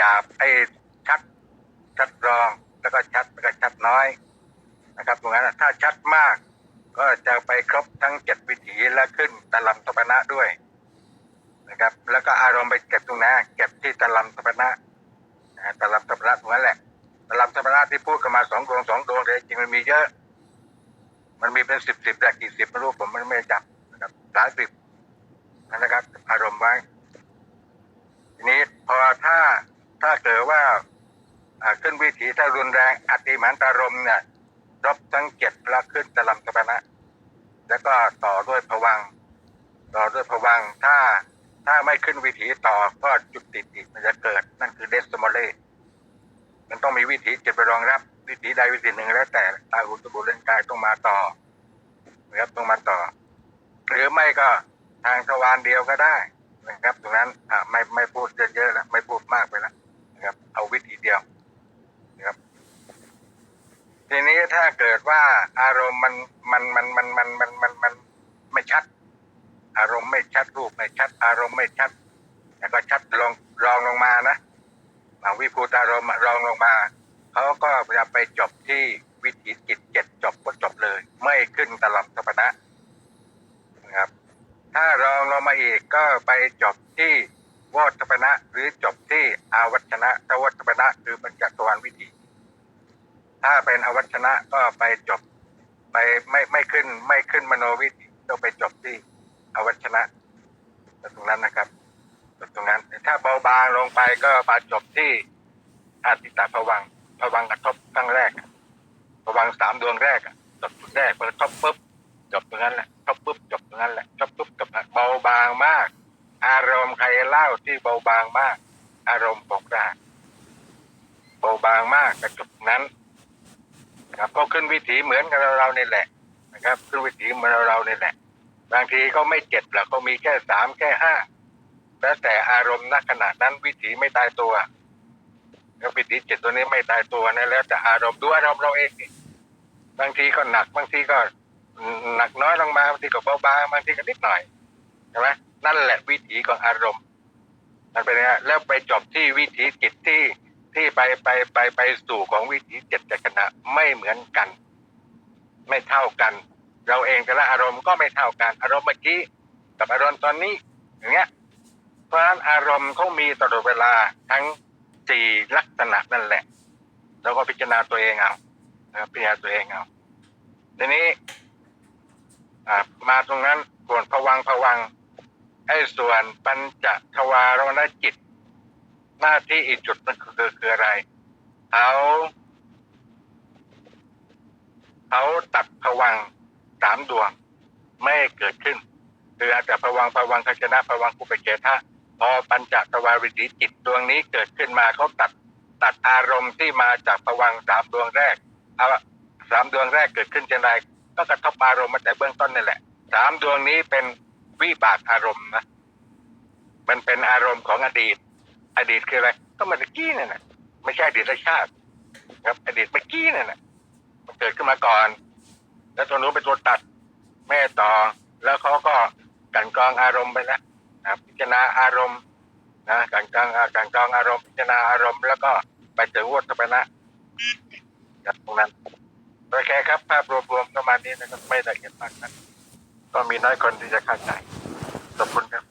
ยาบไอ้ชัด ชัดรอง แล้วก็ชัดแล้วก็ชัดน้อยนะครับตรงนั้นถ้าชัดมาก ก็จะไปครบทั้งเจ็ดวิถีและขึ้นตะลำตะปนะด้วยนะครับ แล้วก็อารมณ์ไปเก็บตรงนั้นเก็บที่ตะลำตะปนะนะตะลำตะปนะตรงนั้นแหละตะลำตะปนะที่พูดกันมาสองดวงสองดวงเลยจริงมันมีเยอะ มันมีเป็นสิบสิบแต่กี่สิบไม่รู้ผมไม่ได้จับนะครับหลายสิบนะครับ อารมณ์ไว้ทีนี้พอถ้า ถ้าเกิดว่าขึ้นวิถีถ้ารุนแรงอติมันตารมเนี่ยรบทั้งเจ็ดแล้วขึ้นตะลำตะปนะ แล้วก็ต่อด้วยผวัง ต่อด้วยผวังถ้าถ้าไม่ขึ้นวิถีต่อก็จุดติดอีกมันจะเกิด นั่นคือเดสโมเลมันต้องมีวิถีจิตไปรองรับ วิถีใดวิถีหนึ่งแล้วแต่ตาหูจมูกเล่นกายต้องมาต่อนะครับต้องมาต่อ หรือไม่ก็ทางทวารเดียวก็ได้นะครับตรงนั้นอ่าไม่ไม่พูดเยอะๆแล้วไม่พูดมากไปแล้วนะครับ เอาวิถีเดียวนะครับ ทีนี้ถ้าเกิดว่า อารมณ์มันมันมันมันมันมันมันมันไม่ชัด อารมณ์ไม่ชัดรูปไม่ชัด อารมณ์ไม่ชัดแล้วก็ชัดลงรองลงมานะบางวิภูตอารมณ์รองลงมาเขาก็จะไปจบที่วิถีจิตเจ็ดจบก็จบเลย ไม่ขึ้นตลับตะปนะนะครับ ถ้ารองลงมาอีกก็ไปจบที่วอตปนะ หรือจบที่อาวัชนะถ้าวัตปนะคือปัญจทวารวิถีถ้าเป็นอวัชนะก็ไปจบ ไปไม่ไม่ขึ้นไม่ขึ้นมโนวิถีต้องไปจบที่อวัชนะตรงนั้นนะครับตรงนั้น ถ้าเบาบางลงไปก็มาจบที่อาติตาภวังค์ภวังกระทบครั้งแรกอะภวังสามดวงแรกจบจุดแรกพอกระทบปุ๊บจบตรงนั้นแหละจบปุ๊บจบตรงนั้นแหละจบปุ๊บจบเบาบางมาก อารมณ์ใครเล่าที่เบาบางมาก อารมณ์ของกลาเบาบางมากกระจบตรงนั้น นะครับ ก็ขึ้นวิถีเหมือนกับเราเรานี่แหละนะครับ ขึ้นวิถีเหมือนเราเรานี่แหละ บางทีก็ไม่เจ็ดหรอกก็มีแค่สามแค่ห้าแล้วแต่อารมณ์ณขณะนั้นวิถีไม่ตายตัวแล้ววิถีเจ็ดตัวนี้ไม่ตายตัวนะแล้วแต่อารมณ์ดูอารมณ์เราเองบางทีก็หนักบางทีก็หนักน้อยลงมาบางทีก็เบาบางบางทีก็นิดหน่อยใช่ไหมนั่นแหละวิถีของอารมณ์มันเป็นอย่างนี้แล้วไปจบที่วิถีจิตที่ ที่ไปไปไปไปสู่ของวิถีเจ็ดจักรณะไม่เหมือนกัน ไม่เท่ากัน เราเองแต่ละอารมณ์ก็ไม่เท่ากัน อารมณ์เมื่อกี้กับอารมณ์ตอนนี้ อย่างเงี้ย เพราะฉะนั้นอารมณ์เขามีตลอดเวลาทั้งสี่ลักษณะนั่นแหละเราก็พิจารณาตัวเองเอาพิจารณาตัวเองเอาทีนี้มาตรงนั้นส่วนผวังค์ผวังไอ้ส่วนปัญจทวารวณจิต หน้าที่อีกจุดนึงคือคืออะไรเขาเขาตัดผวังสามดวงไม่เกิดขึ้นคืออาจจะผวังผวังคชนะผวังคุปเกทะพอปัญจทวาริถีจิตดวงนี้เกิดขึ้นมาเขาตัดตัดอารมณ์ที่มาจากผวังสามดวงแรกเอาสามดวงแรกเกิดขึ้นเช่นไรก็กระทบอารมณ์มาแต่เบื้องต้นนี่แหละสามดวงนี้เป็นวิบากอารมณ์นะมันเป็นอารมณ์ของอดีต อดีตคืออะไร ก็มื่อกี้นั่นแหละไม่ใช่อดีตชาติครับ อดีตเมื่อกี้นั่นแหละมันเกิดขึ้นมาก่อน แล้วตัวนู้นเป็นตัวตัดแม่ต่อ แล้วเขาก็กันกรองอารมณ์ไปแล้วนะพิจารณาอารมณ์นะกันกรองกันกรองอารมณ์พิจารณาอารมณ์แล้วก็ไปถึงวัฏปนะครับตรงนั้นโอเคครับ ภาพรวมๆประมาณนี้นะครับไม่ละเอียดมากนะก็มีน้อยคนที่จะเข้าใจขอบคุณ